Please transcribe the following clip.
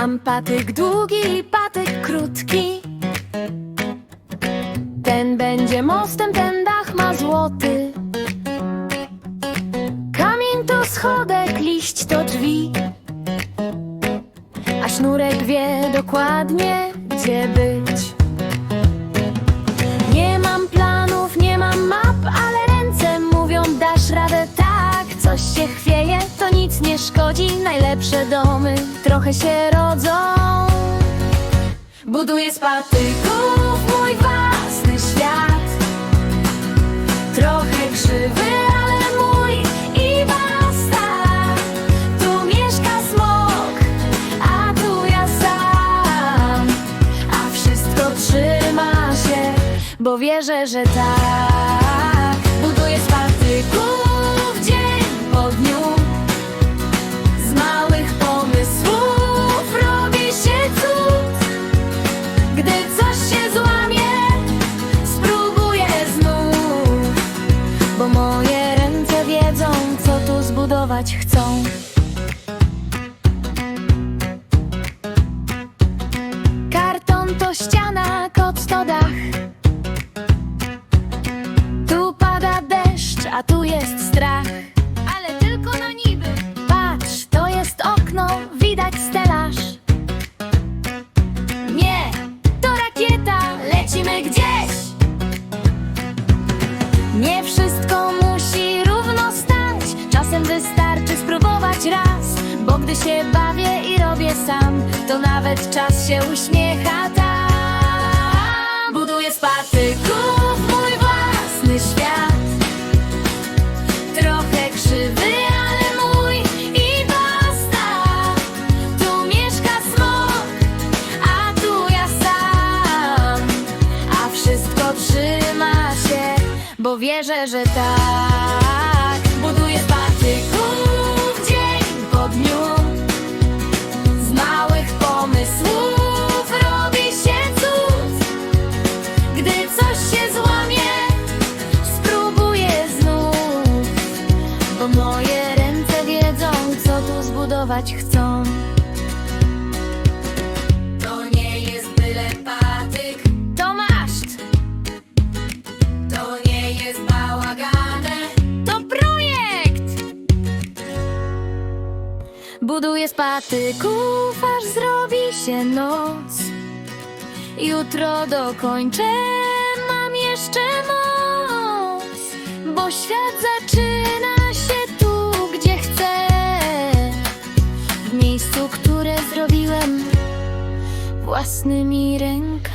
Mam patyk długi i patyk krótki. Ten będzie mostem, ten dach ma złoty. Kamień to schodek, liść to drzwi. A sznurek wie dokładnie, gdzie być. Nie mam planów, nie mam map, ale ręce mówią, dasz radę tak. Coś się chwieje, to nic nie szkodzi. Najlepsze domy trochę się rodzą. Buduję z patyków mój własny świat. Trochę krzywy, ale mój i basta. Tu mieszka smok, a tu ja sam. A wszystko trzyma się, bo wierzę, że tak. Buduję z patyków zbudować chcą. Gdy się bawię i robię sam, to nawet czas się uśmiecha tam. Buduję z patyków mój własny świat. Trochę krzywy, ale mój i basta. Tu mieszka smok, a tu ja sam. A wszystko trzyma się, bo wierzę, że tak. Buduję z się złamie, spróbuję znów. Bo moje ręce wiedzą, co tu zbudować chcą. To nie jest byle patyk, to maszt. To nie jest bałagane, to projekt. Buduję z patyków, aż zrobi się noc. Jutro dokończę, jeszcze moc, bo świat zaczyna się tu, gdzie chcę. W miejscu, które zrobiłem własnymi rękami.